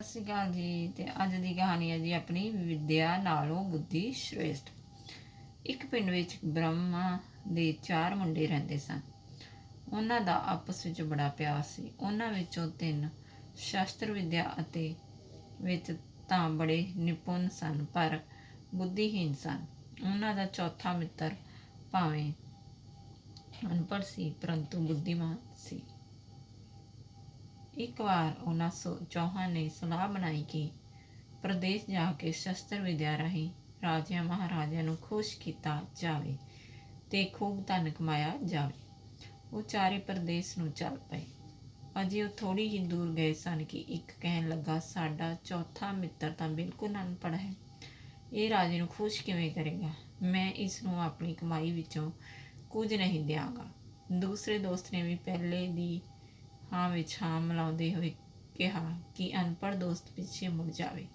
ਸਤਿ ਸ਼੍ਰੀ ਅਕਾਲ ਜੀ ਤੇ ਅੱਜ ਦੀ ਕਹਾਣੀ ਹੈ ਜੀ ਆਪਣੀ ਵਿਦਿਆ ਨਾਲੋਂ ਬੁੱਧੀ ਸ਼੍ਰੇਸ਼ਟ ਇੱਕ ਪਿੰਡ ਵਿੱਚ ਬ੍ਰਹਮਾ ਦੇ ਚਾਰ ਮੁੰਡੇ ਰਹਿੰਦੇ ਸਨ। ਉਹਨਾਂ ਦਾ ਆਪਸ ਵਿੱਚ ਬੜਾ ਪਿਆਰ ਸੀ। ਉਹਨਾਂ ਵਿੱਚੋਂ ਤਿੰਨ ਸ਼ਾਸਤਰ ਵਿਦਿਆ ਅਤੇ ਵਿੱਚ ਤਾਂ ਬੜੇ ਨਿਪੁੰਨ ਸਨ, ਪਰ ਬੁੱਧੀਹੀਨ ਸਨ। ਉਹਨਾਂ ਦਾ ਚੌਥਾ ਮਿੱਤਰ ਭਾਵੇਂ ਅਨਪੜ੍ਹ ਸੀ, ਪਰੰਤੂ ਬੁੱਧੀਮਾਨ ਸੀ। ਇੱਕ ਵਾਰ ਉਹਨਾਂ ਸੋ- ਚੌਹਾਂ ਨੇ ਸਲਾਹ ਬਣਾਈ ਕਿ ਪ੍ਰਦੇਸ਼ ਜਾ ਕੇ ਸ਼ਸਤਰ ਵਿਦਿਆ ਰਾਹੀਂ ਰਾਜਿਆਂ ਮਹਾਰਾਜਿਆਂ ਨੂੰ ਖੁਸ਼ ਕੀਤਾ ਜਾਵੇ ਤੇ ਖੂਬ ਧਨ ਕਮਾਇਆ ਜਾਵੇ। ਉਹ ਚਾਰੇ ਪ੍ਰਦੇਸ਼ ਨੂੰ ਚੱਲ ਪਏ। ਅਜੇ ਉਹ ਥੋੜੀ ਹੀ ਦੂਰ ਗਏ ਸਨ ਕਿ ਇੱਕ ਕਹਿਣ ਲੱਗਾ, ਸਾਡਾ ਚੌਥਾ ਮਿੱਤਰ ਤਾਂ ਬਿਲਕੁਲ ਅਨਪੜ੍ਹ ਹੈ। ਇਹ ਰਾਜੇ ਨੂੰ ਖੁਸ਼ ਕਿਵੇਂ ਕਰੇਗਾ? ਮੈਂ ਇਸ ਨੂੰ ਆਪਣੀ ਕਮਾਈ ਵਿੱਚੋਂ ਕੁਝ ਨਹੀਂ ਦਿਆਂਗਾ। ਦੂਸਰੇ ਦੋਸਤ ਨੇ ਵੀ ਪਹਿਲੇ ਦੀ ਹਾਂ ਵਿੱਚ ਹਾਂ ਮਿਲਾਉਂਦੇ ਹੋਏ ਕਿਹਾ ਕਿ ਅਨਪੜ੍ਹ ਦੋਸਤ ਪਿੱਛੇ ਮੁੜ ਜਾਵੇ।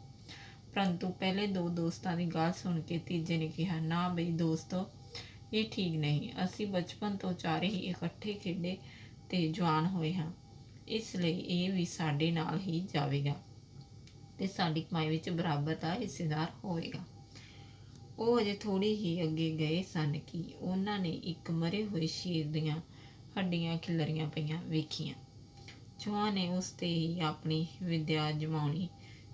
ਪਰੰਤੂ ਪਹਿਲੇ ਦੋ ਦੋਸਤਾਂ ਦੀ ਗੱਲ ਸੁਣ ਕੇ ਤੀਜੇ ਨੇ ਕਿਹਾ, ਨਾ ਬਈ ਦੋਸਤੋ, ਇਹ ਠੀਕ ਨਹੀਂ। ਅਸੀਂ ਬਚਪਨ ਤੋਂ ਚਾਰੇ ਹੀ ਇਕੱਠੇ ਖੇਡੇ ਤੇ ਜਵਾਨ ਹੋਏ ਹਾਂ। ਇਸ ਲਈ ਇਹ ਵੀ ਸਾਡੇ ਨਾਲ ਹੀ ਜਾਵੇਗਾ ਤੇ ਸਾਡੀ ਕਮਾਈ ਵਿੱਚ ਬਰਾਬਰ ਦਾ ਹਿੱਸੇਦਾਰ ਹੋਵੇਗਾ। ਉਹ ਅਜੇ ਥੋੜੀ ਹੀ ਅੱਗੇ ਗਏ ਸਨ ਕਿ ਉਹਨਾਂ ਨੇ ਇੱਕ ਮਰੇ ਹੋਏ ਸ਼ੇਰ ਦੀਆਂ ਹੱਡੀਆਂ ਖਿਲਰੀਆਂ ਪਈਆਂ ਵੇਖੀਆਂ। ਜਵਾਂ ਨੇ ਉਸ ਤੇ ਹੀ ਆਪਣੀ ਵਿਦਿਆ ਜਮਾਉਣੀ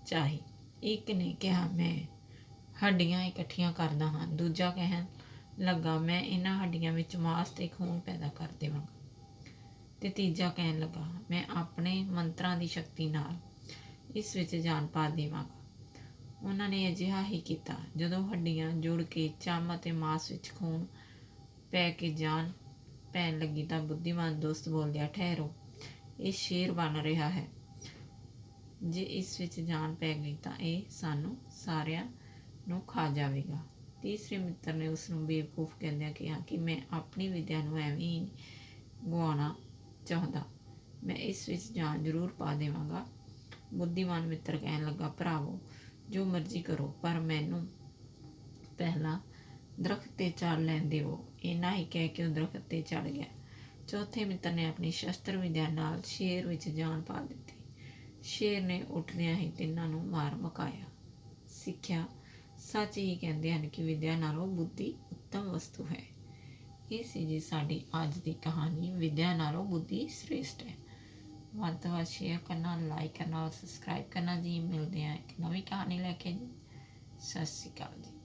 ਚਾਹੀ। ਇੱਕ ਨੇ ਕਿਹਾ, ਮੈਂ ਹੱਡੀਆਂ ਇਕੱਠੀਆਂ ਕਰਦਾ ਹਾਂ। ਦੂਜਾ ਕਹਿਣ ਲੱਗਾ, ਮੈਂ ਇਹਨਾਂ ਹੱਡੀਆਂ ਵਿੱਚ ਮਾਸ ਤੇ ਖੂਨ ਪੈਦਾ ਕਰ ਦੇਵਾਂਗਾ। ਤੇ ਤੀਜਾ ਕਹਿਣ ਲੱਗਾ, ਮੈਂ ਆਪਣੇ ਮੰਤਰਾਂ ਦੀ ਸ਼ਕਤੀ ਨਾਲ ਇਸ ਵਿੱਚ ਜਾਨ ਪਾ ਦੇਵਾਂਗਾ। ਉਹਨਾਂ ਨੇ ਅਜਿਹਾ ਹੀ ਕੀਤਾ, ਜਦੋਂ ਹੱਡੀਆਂ ਜੁੜ ਕੇ ਚਮ ਅਤੇ ਮਾਸ ਵਿੱਚ ਖੂਨ ਪੈ ਕੇ ਜਾਨ ਪੈਣ ਲੱਗੀ ਤਾਂ ਬੁੱਧੀਮਾਨ ਦੋਸਤ ਬੋਲਿਆ ਠਹਿਰੋ। ਇਹ ਸ਼ੇਰ ਬਣ ਰਿਹਾ ਹੈ। ਜੇ ਇਸ ਵਿੱਚ ਜਾਨ ਪੈ ਗਈ ਤਾਂ ਇਹ ਸਾਨੂੰ ਸਾਰਿਆਂ ਨੂੰ ਖਾ ਜਾਵੇਗਾ। ਤੀਸਰੇ ਮਿੱਤਰ ਨੇ ਉਸ ਨੂੰ ਬੇਵਕੂਫ ਕਹਿੰਦਿਆਂ ਕਿਹਾ ਕਿ ਮੈਂ ਆਪਣੀ ਵਿਦਿਆ ਨੂੰ ਐਵੇਂ ਹੀ ਗਵਾਉਣਾ ਚਾਹੁੰਦਾ। ਮੈਂ ਇਸ ਵਿੱਚ ਜਾਨ ਜ਼ਰੂਰ ਪਾ ਦੇਵਾਂਗਾ। ਬੁੱਧੀਮਾਨ ਮਿੱਤਰ ਕਹਿਣ ਲੱਗਾ, ਭਰਾਵੋ, ਜੋ ਮਰਜ਼ੀ ਕਰੋ, ਪਰ ਮੈਨੂੰ ਪਹਿਲਾਂ ਦਰਖਤ ਤੇ ਚੜ ਲੈਣ ਦਿਓ। ਇੰਨਾ ਹੀ ਕਹਿ ਕੇ ਉਹ ਦਰਖਤ ਤੇ ਚੜ ਗਿਆ। ਚੌਥੇ ਮਿੱਤਰ ਨੇ ਆਪਣੀ ਸ਼ਸਤਰ ਵਿਦਿਆ ਨਾਲ ਸ਼ੇਰ ਵਿੱਚ ਜਾਨ ਪਾ ਦਿੱਤੀ। ਸ਼ੇਰ ਨੇ ਉੱਠਦਿਆਂ ਹੀ ਤਿੰਨਾਂ ਨੂੰ ਮਾਰ ਮਕਾਇਆ। ਸਿੱਖਿਆ ਸੱਚ ਹੀ ਕਹਿੰਦੇ ਹਨ ਕਿ ਵਿਦਿਆ ਨਾਲੋਂ ਬੁੱਧੀ ਉੱਤਮ ਵਸਤੂ ਹੈ। ਇਹ ਸੀ ਜੀ ਸਾਡੀ ਅੱਜ ਦੀ ਕਹਾਣੀ। ਵਿਦਿਆ ਨਾਲੋਂ ਬੁੱਧੀ ਸ੍ਰੇਸ਼ਟ ਹੈ। ਵੱਧ ਤੋਂ ਵੱਧ ਸ਼ੇਅਰ ਕਰਨਾ ਲਾਈਕ ਕਰਨਾ ਔਰ ਸਬਸਕ੍ਰਾਈਬ ਕਰਨਾ ਜੀ। ਮਿਲਦੇ ਹਾਂ ਇੱਕ ਨਵੀਂ ਕਹਾਣੀ ਲੈ ਕੇ। ਜੀ ਸਤਿ ਸ਼੍ਰੀ ਅਕਾਲ ਜੀ।